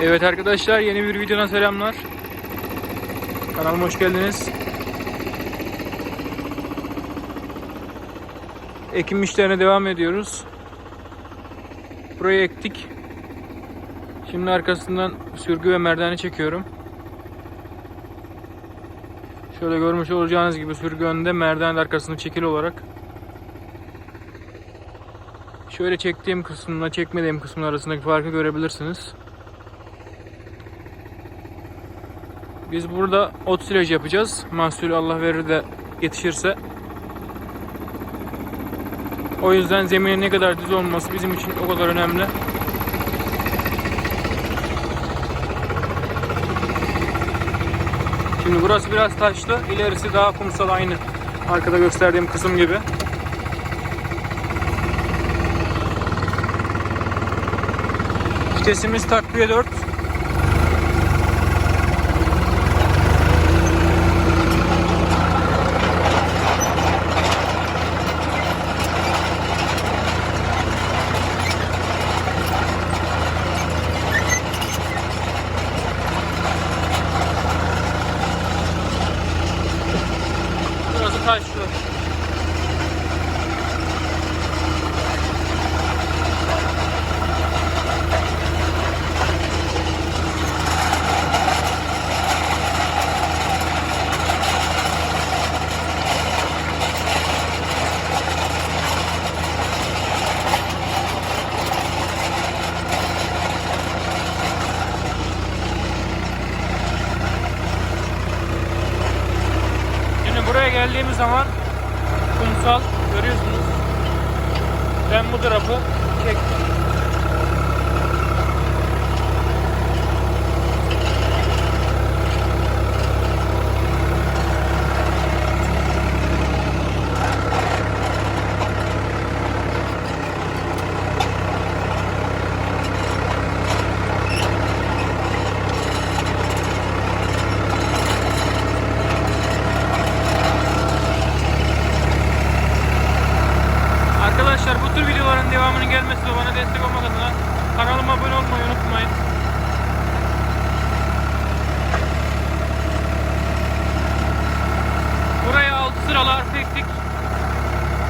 Evet arkadaşlar yeni bir videona selamlar. Kanalıma hoş geldiniz. Ekim işlerine devam ediyoruz. Burayı ektik. Şimdi arkasından sürgü ve merdane çekiyorum. Şöyle görmüş olacağınız gibi sürgü önde, merdiven de arkasında çekili olarak. Şöyle çektiğim kısımla çekmediğim kısmın arasındaki farkı görebilirsiniz. Biz burada ot silaj yapacağız. Mahsulü Allah verir de yetişirse. O yüzden zeminin ne kadar düz olması bizim için o kadar önemli. Şimdi burası biraz taşlı, ilerisi daha kumsal aynı. Arkada gösterdiğim kısım gibi. Vitesimiz takviye 4. Burası taşlı. Şimdi buraya geldiğimiz zaman kumsal görüyorsunuz. Ben bu tarafı çektim. Arkadaşlar bu tür videoların devamının gelmesi ve bana destek olmak adına kanalıma abone olmayı unutmayın. Buraya 6 sıralı harf ektik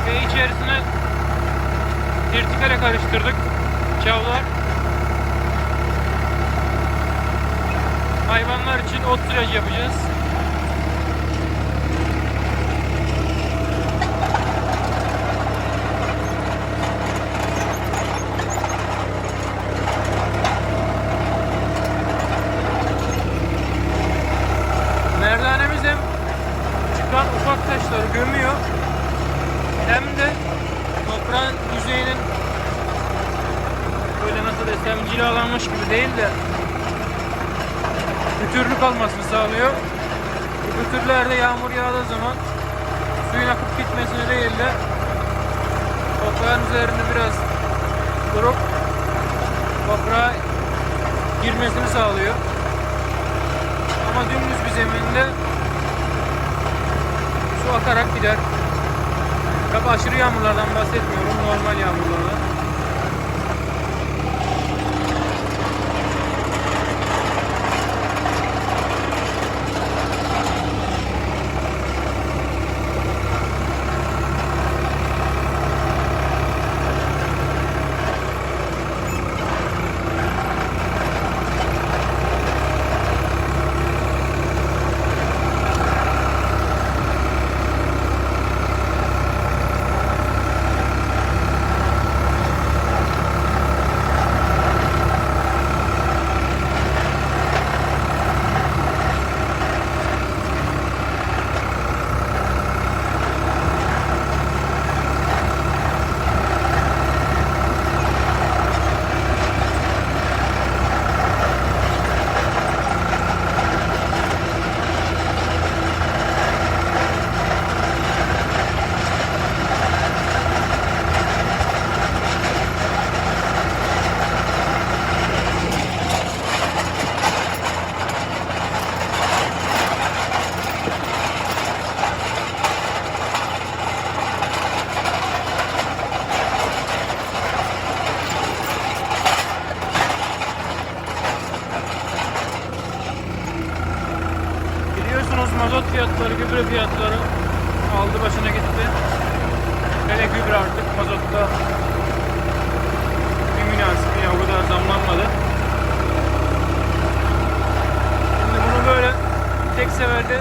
ve içerisine vertikale karıştırdık. Çavlar. Hayvanlar için ot silajı yapacağız. Cilalanmış gibi değil de pütürlü kalmasını sağlıyor. Bu pütürlerde yağmur yağdığı zaman suyun akıp gitmesini değil de toprağın üzerinde biraz durup toprağa girmesini sağlıyor. Ama dümdüz bir zeminde su akarak gider. Tabi aşırı yağmurlardan bahsetmiyorum. Normal yağmurlardan. Aldı başına gitti. Hele gübre artık mazotta bir münasip ya o kadar zamlanmadı. Şimdi bunu böyle tek seferde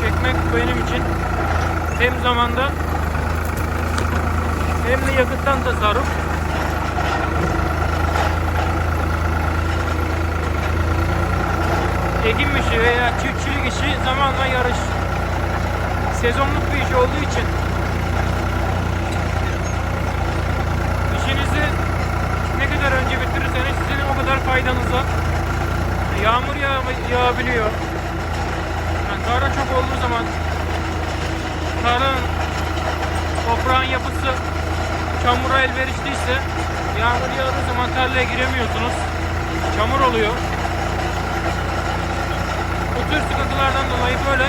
çekmek benim için hem zamanda hem de yakıttan tasarruf. Ekim işi veya çiftçilik işi zamanla yarış. Sezonluk bir iş olduğu için işinizi ne kadar önce bitirirseniz sizin o kadar faydanıza. Yağmur yağ yağabiliyor. Yani kara çok olduğu zaman tarlanın toprağın yapısı çamura elverişliyse yağmur yağdığı zaman tarlaya giremiyorsunuz. Çamur oluyor. Bu tür sıkıntılardan dolayı böyle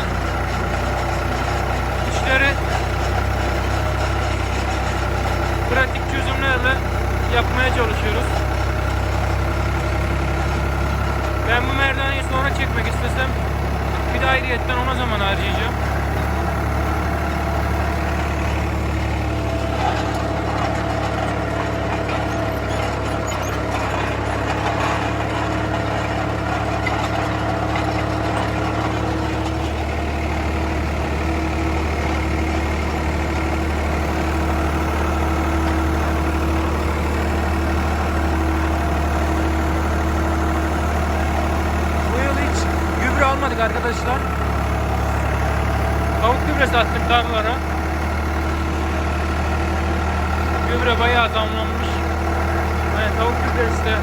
yapmaya çalışıyoruz. Ben bu merdaneyi sonra çekmek istesem bir de ayrıyetten ona zaman harcayacağım. Bu yıl hiç gübre almadık arkadaşlar. Tavuk gübresi attık tarlalara. Gübre bayağı zamlanmış. De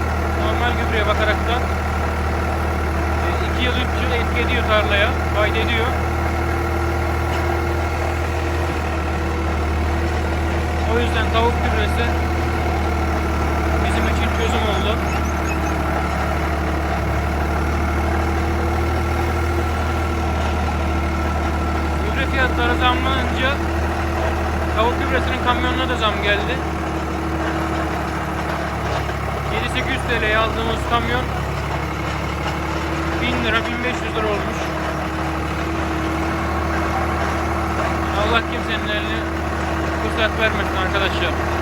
normal gübreye bakarak da 2 yıl 3 yıl etki ediyor tarlaya. Fayda ediyor. O yüzden tavuk gübresi bizim için çözüm oldu. Gübre fiyatları zamlanınca tavuk gübresinin kamyonuna da zam geldi. 7-800 TL'ye aldığımız kamyon 1000 lira 1500 lira olmuş. Allah kimsenin eline fırsat vermesin arkadaşlar.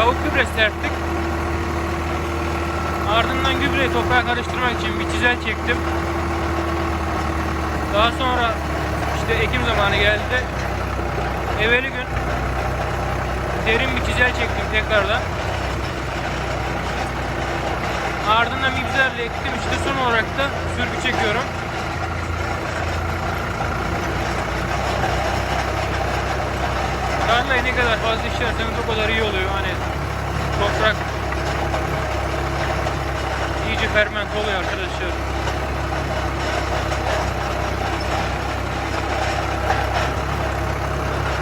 Tavuk gübre serptik. Ardından gübreyi toprağa karıştırmak için bir çizel çektim. Daha sonra işte ekim zamanı geldi. Evveli gün derin bir çizel çektim tekrardan. Ardından mibzerle ektim işte son olarak da sürgü çekiyorum. Tarlayı ne kadar fazla işlerseniz o kadar iyi oluyor. Hani toprak iyice ferment oluyor arkadaşlar.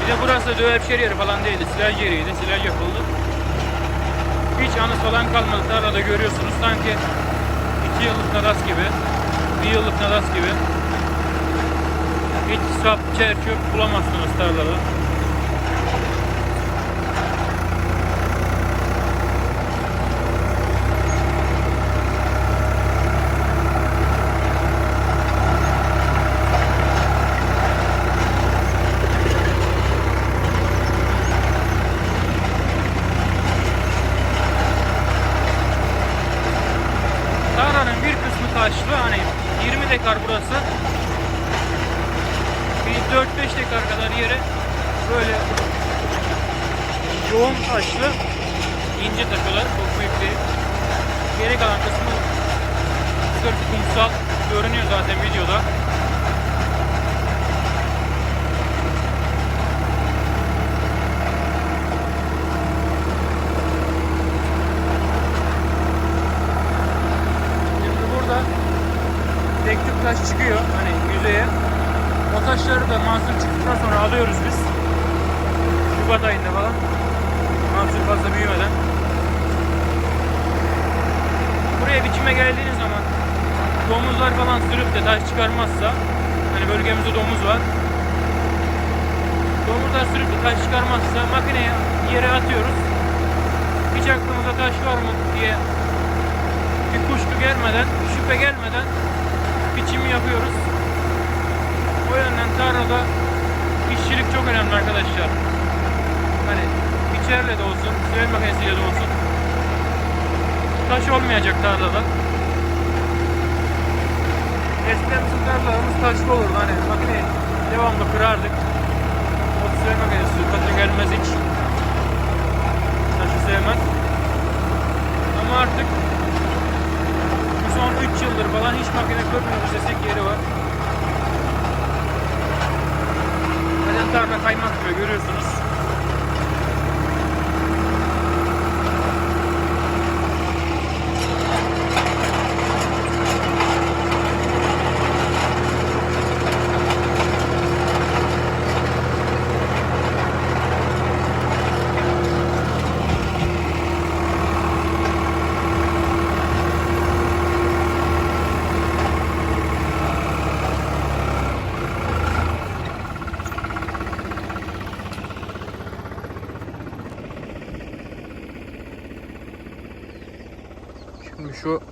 Bir de burası dövepşer yeri falan değildi. Silaj yeriydi. Silaj yapıldı. Hiç anıs falan kalmadı. Tarlada görüyorsunuz. Sanki iki yıllık nadas gibi. Bir yıllık nadas gibi. Hiç sap, çer, bulamazsınız tarlada. 4-5 dekar kadar yere böyle yoğun taşlı ince takıyorlar dokma ipleri. Geri kalan kısmı sırf kumsal görünüyor zaten videoda. Şimdi burada tek tük taş çıkıyor hani yüzeye. O taşları da mahsul çıktıktan sonra alıyoruz biz. Şubat ayında falan. Mahsul fazla büyümeden. Buraya biçime geldiğiniz zaman domuzlar falan sürüp de taş çıkarmazsa hani bölgemizde domuz var. Domuzlar sürüp de taş çıkarmazsa makineye yere atıyoruz. Hiç aklımıza taş var mı diye bir kuşku gelmeden, şüphe gelmeden biçimi yapıyoruz. O yönden tarlada işçilik çok önemli arkadaşlar. Hani biçerle de olsun, süvel makinesiyle de olsun. Taş olmayacak tarlada. Eskiden bizim tarlalarımız taşlı olurdu hani makineyi devamlı kırardık. O süvel makinesi taşa gelmez hiç. Taşı sevmez. Ama artık bu son 3 yıldır falan hiç makine kırmıyoruz desek yeri var. Zaten tarla kaymak gibi görüyorsunuz. Şimdi şu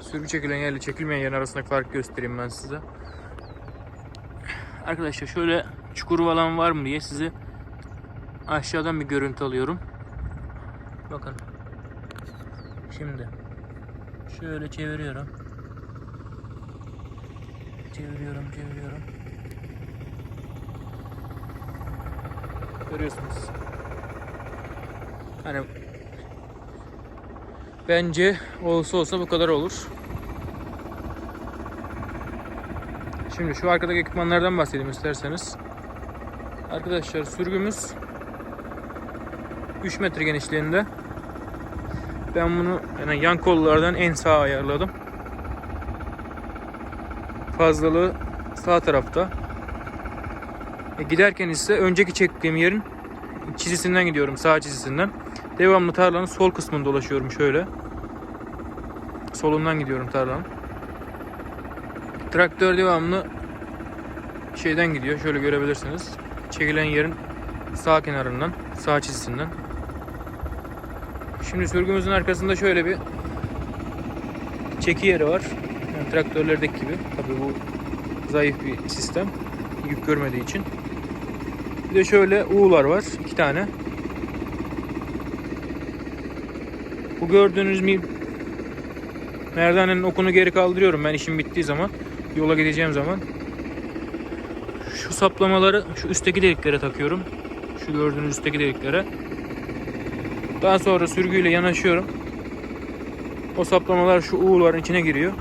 sürgü çekilen yerle çekilmeyen yerin arasındaki farkı göstereyim ben size. Arkadaşlar şöyle çukur falan var mı diye size aşağıdan bir görüntü alıyorum. Bakın. Şimdi şöyle çeviriyorum. Çeviriyorum, çeviriyorum. Görüyorsunuz. Hani Bence olsa olsa bu kadar olur. Şimdi şu arkadaki ekipmanlardan bahsedeyim isterseniz. Arkadaşlar sürgümüz 3 metre genişliğinde. Ben bunu yani yan kollardan en sağa ayarladım. Fazlalığı sağ tarafta. E giderken ise önceki çektiğim yerin çizisinden gidiyorum sağ çizisinden. Devamlı tarlanın sol kısmını dolaşıyorum şöyle. Solundan gidiyorum tarlanın. Traktör devamlı şeyden gidiyor. Şöyle görebilirsiniz. Çekilen yerin sağ kenarından, sağ çizisinden. Şimdi sürgümüzün arkasında şöyle bir çeki yeri var. Yani traktörlerdeki gibi. Tabii bu zayıf bir sistem. Yük görmediği için. Bir de şöyle U'lar var. iki tane. Gördüğünüz mi merdanenin okunu geri kaldırıyorum ben işim bittiği zaman. Yola gideceğim zaman. Şu saplamaları şu üstteki deliklere takıyorum. Şu gördüğünüz üstteki deliklere. Daha sonra sürgüyle yanaşıyorum. O saplamalar şu U'ların içine giriyor.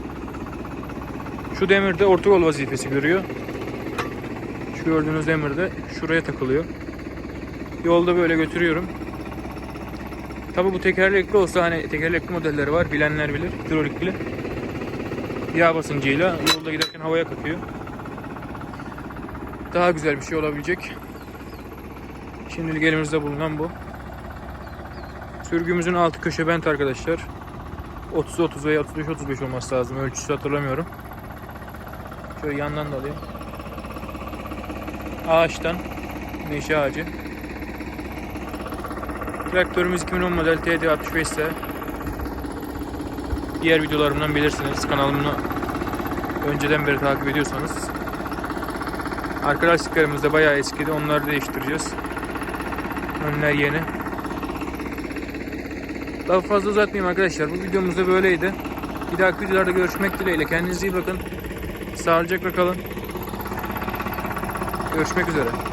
Şu demir de orta yol vazifesi görüyor. Şu gördüğünüz demir de şuraya takılıyor. Yolda böyle götürüyorum. Tabi bu tekerlekli olsa hani tekerlekli modelleri var bilenler bilir hidrolikli. Yağ basıncıyla yolda giderken havaya katıyor. Daha güzel bir şey olabilecek. Şimdilik elimizde bulunan bu. Sürgümüzün altı köşe bent arkadaşlar. 30 30 veya 35 35 olması lazım. Ölçüsü hatırlamıyorum. Şöyle yandan da alayım. Ağaçtan meşe ağacı. Traktörümüz 2010 model TD65 ise diğer videolarımdan bilirsiniz. Kanalımı önceden beri takip ediyorsanız. Arka lastiklerimiz de bayağı eskidi. Onları değiştireceğiz. Önler yeni. Daha fazla uzatmayayım arkadaşlar. Bu videomuz da böyleydi. Bir dahaki videolarda görüşmek dileğiyle. Kendinize iyi bakın. Sağlıcakla kalın. Görüşmek üzere.